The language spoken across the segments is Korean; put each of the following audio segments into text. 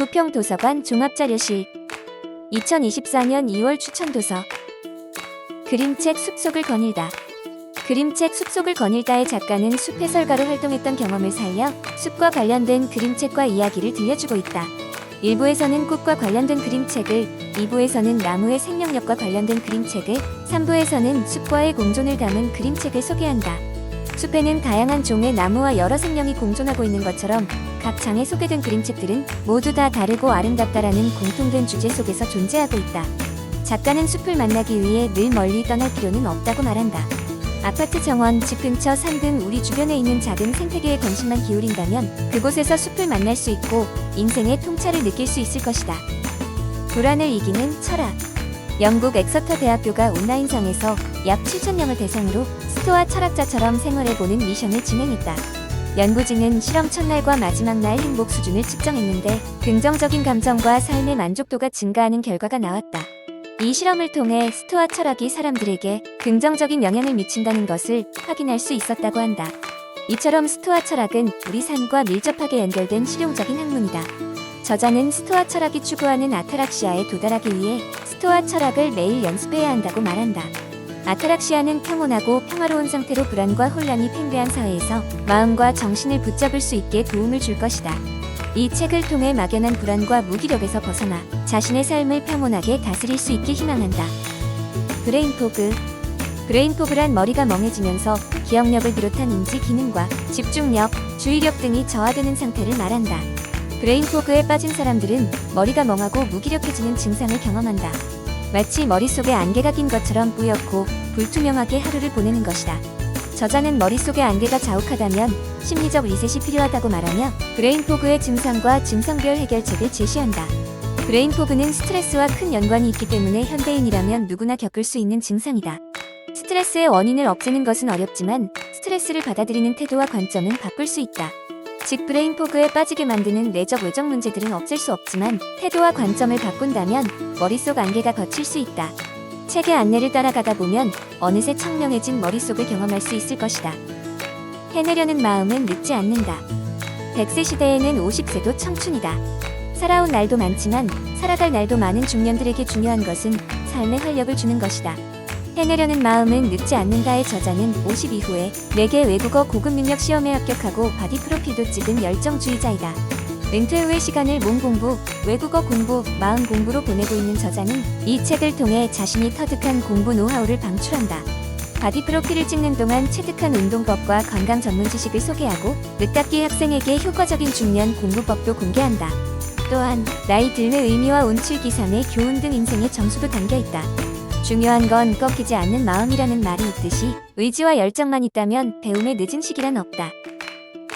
부평도서관 종합자료실 2024년 2월 추천도서 그림책 숲속을 거닐다 그림책 숲속을 거닐다의 작가는 숲 해설가로 활동했던 경험을 살려 숲과 관련된 그림책과 이야기를 들려주고 있다. 1부에서는 꽃과 관련된 그림책을, 2부에서는 나무의 생명력과 관련된 그림책을, 3부에서는 숲과의 공존을 담은 그림책을 소개한다. 숲에는 다양한 종의 나무와 여러 생명이 공존하고 있는 것처럼 각 장에 소개된 그림책들은 모두 다 다르고 아름답다라는 공통된 주제 속에서 존재하고 있다. 작가는 숲을 만나기 위해 늘 멀리 떠날 필요는 없다고 말한다. 아파트 정원, 집 근처 산 등 우리 주변에 있는 작은 생태계에 관심만 기울인다면 그곳에서 숲을 만날 수 있고 인생의 통찰을 느낄 수 있을 것이다. 불안을 이기는 철학. 영국 엑서터 대학교가 온라인상에서 약 7,000명을 대상으로 스토아 철학자처럼 생활해보는 미션을 진행했다. 연구진은 실험 첫날과 마지막 날 행복 수준을 측정했는데 긍정적인 감정과 삶의 만족도가 증가하는 결과가 나왔다. 이 실험을 통해 스토아 철학이 사람들에게 긍정적인 영향을 미친다는 것을 확인할 수 있었다고 한다. 이처럼 스토아 철학은 우리 삶과 밀접하게 연결된 실용적인 학문이다. 저자는 스토아 철학이 추구하는 아타락시아에 도달하기 위해 스토아 철학을 매일 연습해야 한다고 말한다. 아타락시아는 평온하고 평화로운 상태로 불안과 혼란이 팽배한 사회에서 마음과 정신을 붙잡을 수 있게 도움을 줄 것이다. 이 책을 통해 막연한 불안과 무기력에서 벗어나 자신의 삶을 평온하게 다스릴 수 있길 희망한다. 브레인포그 브레인포그란 머리가 멍해지면서 기억력을 비롯한 인지 기능과 집중력, 주의력 등이 저하되는 상태를 말한다. 브레인포그에 빠진 사람들은 머리가 멍하고 무기력해지는 증상을 경험한다. 마치 머릿속에 안개가 낀 것처럼 뿌옇고 불투명하게 하루를 보내는 것이다. 저자는 머릿속에 안개가 자욱하다면 심리적 리셋이 필요하다고 말하며 브레인포그의 증상과 증상별 해결책을 제시한다. 브레인포그는 스트레스와 큰 연관이 있기 때문에 현대인이라면 누구나 겪을 수 있는 증상이다. 스트레스의 원인을 없애는 것은 어렵지만 스트레스를 받아들이는 태도와 관점은 바꿀 수 있다. 즉 브레인포그에 빠지게 만드는 내적 외적 문제들은 없앨 수 없지만 태도와 관점을 바꾼다면 머릿속 안개가 거칠 수 있다. 책의 안내를 따라가다 보면 어느새 청명해진 머릿속을 경험할 수 있을 것이다. 해내려는 마음은 늦지 않는다. 100세 시대에는 50세도 청춘이다. 살아온 날도 많지만 살아갈 날도 많은 중년들에게 중요한 것은 삶에 활력을 주는 것이다. 해내려는 마음은 늦지 않는다의 저자는 50 이후에 4개 외국어 고급 능력 시험에 합격하고 바디 프로필도 찍은 열정주의자이다. 은퇴 후의 시간을 몸 공부, 외국어 공부, 마음 공부로 보내고 있는 저자는 이 책을 통해 자신이 터득한 공부 노하우를 방출한다. 바디 프로필을 찍는 동안 체득한 운동법과 건강 전문 지식을 소개하고 늦깎이 학생에게 효과적인 중년 공부법도 공개한다. 또한 나이 들의 의미와 운칠 기삼의 교훈 등 인생의 점수도 담겨 있다. 중요한 건 꺾이지 않는 마음이라는 말이 있듯이 의지와 열정만 있다면 배움의 늦은 시기란 없다.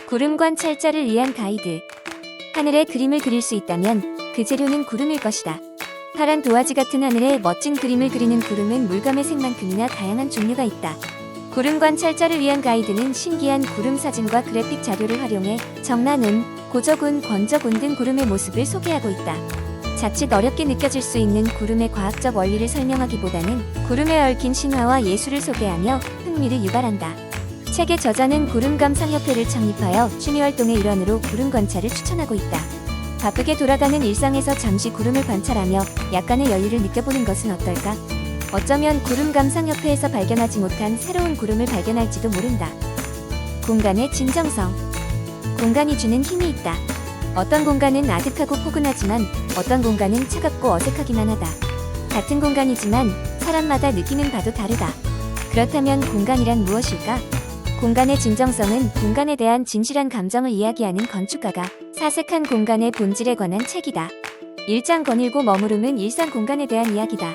구름 관 찰자를 위한 가이드. 하늘에 그림을 그릴 수 있다면 그 재료는 구름일 것이다. 파란 도화지 같은 하늘에 멋진 그림을 그리는 구름은 물감의 색만큼이나 다양한 종류가 있다. 구름 관 찰자를 위한 가이드는 신기한 구름 사진과 그래픽 자료를 활용해 정난운, 고적운, 권적운 등 구름의 모습을 소개하고 있다. 자칫 어렵게 느껴질 수 있는 구름의 과학적 원리를 설명하기보다는 구름에 얽힌 신화와 예술을 소개하며 흥미를 유발한다. 책의 저자는 구름감상협회를 창립하여 취미활동의 일환으로 구름 관찰을 추천하고 있다. 바쁘게 돌아가는 일상에서 잠시 구름을 관찰하며 약간의 여유를 느껴보는 것은 어떨까? 어쩌면 구름감상협회에서 발견하지 못한 새로운 구름을 발견할지도 모른다. 공간의 진정성. 공간이 주는 힘이 있다. 어떤 공간은 아득하고 포근하지만 어떤 공간은 차갑고 어색하기만 하다. 같은 공간이지만 사람마다 느끼는 바도 다르다. 그렇다면 공간이란 무엇일까? 공간의 진정성은 공간에 대한 진실한 감정을 이야기하는 건축가가 사색한 공간의 본질에 관한 책이다. 일장 거닐고 머무름은 일상 공간에 대한 이야기다.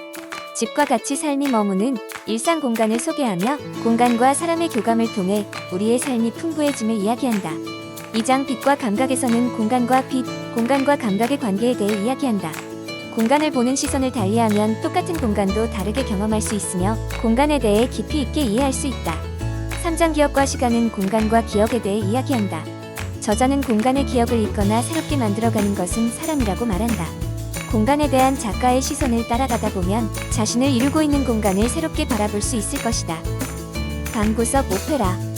집과 같이 삶이 머무는 일상 공간을 소개하며 공간과 사람의 교감을 통해 우리의 삶이 풍부해짐을 이야기한다. 2장 빛과 감각에서는 공간과 빛, 공간과 감각의 관계에 대해 이야기한다. 공간을 보는 시선을 달리하면 똑같은 공간도 다르게 경험할 수 있으며 공간에 대해 깊이 있게 이해할 수 있다. 3장 기억과 시간은 공간과 기억에 대해 이야기한다. 저자는 공간의 기억을 잊거나 새롭게 만들어가는 것은 사람이라고 말한다. 공간에 대한 작가의 시선을 따라가다 보면 자신을 이루고 있는 공간을 새롭게 바라볼 수 있을 것이다. 방구석 오페라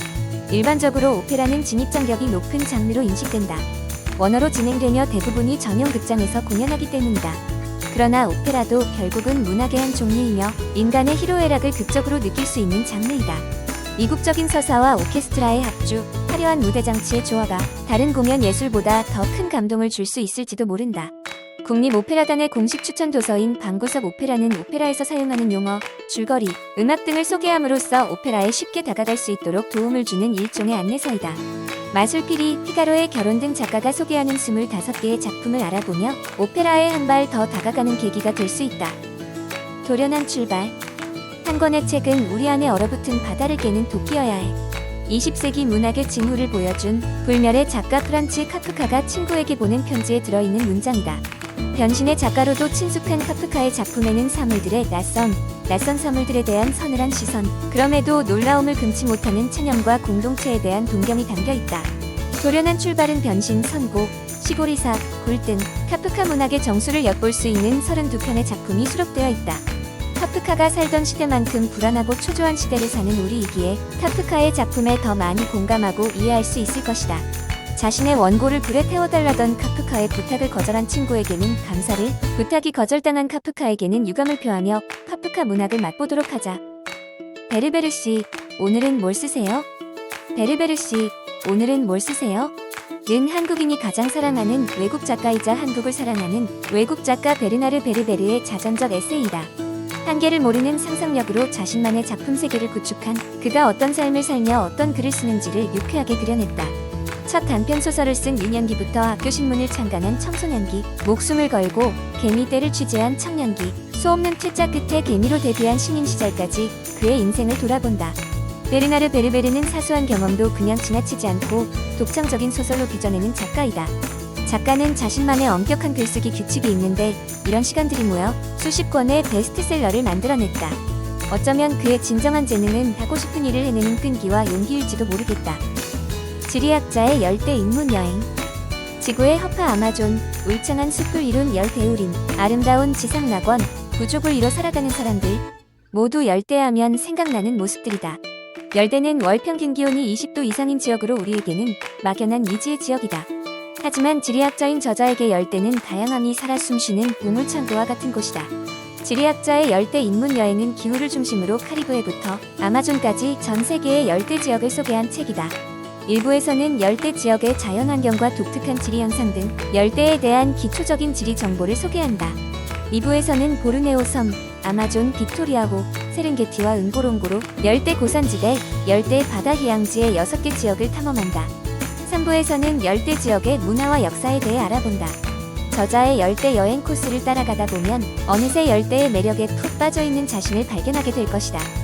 일반적으로 오페라는 진입 장벽이 높은 장르로 인식된다. 원어로 진행되며 대부분이 전용 극장에서 공연하기 때문이다. 그러나 오페라도 결국은 문학의 한 종류이며 인간의 희로애락을 극적으로 느낄 수 있는 장르이다. 이국적인 서사와 오케스트라의 합주, 화려한 무대 장치의 조화가 다른 공연 예술보다 더 큰 감동을 줄 수 있을지도 모른다. 국립오페라단의 공식 추천 도서인 방구석 오페라는 오페라에서 사용하는 용어, 줄거리, 음악 등을 소개함으로써 오페라에 쉽게 다가갈 수 있도록 도움을 주는 일종의 안내서이다. 마술피리, 피가로의 결혼 등 작가가 소개하는 25개의 작품을 알아보며 오페라에 한 발 더 다가가는 계기가 될 수 있다. 도련한 출발. 한 권의 책은 우리 안에 얼어붙은 바다를 깨는 도끼여야 해. 20세기 문학의 징후를 보여준 불멸의 작가 프란츠 카프카가 친구에게 보낸 편지에 들어있는 문장이다. 변신의 작가로도 친숙한 카프카의 작품에는 사물들의 낯선, 낯선 사물들에 대한 서늘한 시선, 그럼에도 놀라움을 금치 못하는 체념과 공동체에 대한 동경이 담겨 있다. 도련한 출발은 변신, 선고, 시골이사, 굴등 카프카 문학의 정수를 엿볼 수 있는 32편의 작품이 수록되어 있다. 카프카가 살던 시대만큼 불안하고 초조한 시대를 사는 우리이기에 카프카의 작품에 더 많이 공감하고 이해할 수 있을 것이다. 자신의 원고를 불에 태워달라던 카프카의 부탁을 거절한 친구에게는 감사를, 부탁이 거절당한 카프카에게는 유감을 표하며 카프카 문학을 맛보도록 하자. 베르베르 씨, 오늘은 뭘 쓰세요? 베르베르 씨, 오늘은 뭘 쓰세요? 는 한국인이 가장 사랑하는 외국 작가이자 한국을 사랑하는 외국 작가 베르나르 베르베르의 자전적 에세이다. 한계를 모르는 상상력으로 자신만의 작품 세계를 구축한 그가 어떤 삶을 살며 어떤 글을 쓰는지를 유쾌하게 그려냈다. 첫 단편 소설을 쓴 유년기부터 학교 신문을 창간한 청소년기, 목숨을 걸고 개미떼를 취재한 청년기, 수없는 퇴짜 끝에 개미로 데뷔한 신인 시절까지 그의 인생을 돌아본다. 베르나르 베르베르는 사소한 경험도 그냥 지나치지 않고 독창적인 소설로 빚어내는 작가이다. 작가는 자신만의 엄격한 글쓰기 규칙이 있는데 이런 시간들이 모여 수십 권의 베스트셀러를 만들어냈다. 어쩌면 그의 진정한 재능은 하고 싶은 일을 해내는 끈기와 용기일지도 모르겠다. 지리학자의 열대 인문 여행. 지구의 허파 아마존, 울창한 숲을 이룬 열대우림, 아름다운 지상 낙원, 부족을 이뤄 살아가는 사람들. 모두 열대하면 생각나는 모습들이다. 열대는 월 평균 기온이 20도 이상인 지역으로 우리에게는 막연한 미지의 지역이다. 하지만 지리학자인 저자에게 열대는 다양함이 살아 숨쉬는 보물창고와 같은 곳이다. 지리학자의 열대 인문 여행은 기후를 중심으로 카리브해부터 아마존까지 전 세계의 열대 지역을 소개한 책이다. 일부에서는 열대 지역의 자연환경과 독특한 지리 현상 등 열대에 대한 기초적인 지리 정보를 소개한다. 2부에서는 보르네오 섬, 아마존 빅토리아호, 세렝게티와 은고롱고로, 열대 고산지대, 열대 바다 휴양지의 6개 지역을 탐험한다. 3부에서는 열대 지역의 문화와 역사에 대해 알아본다. 저자의 열대 여행 코스를 따라가다 보면 어느새 열대의 매력에 푹 빠져 있는 자신을 발견하게 될 것이다.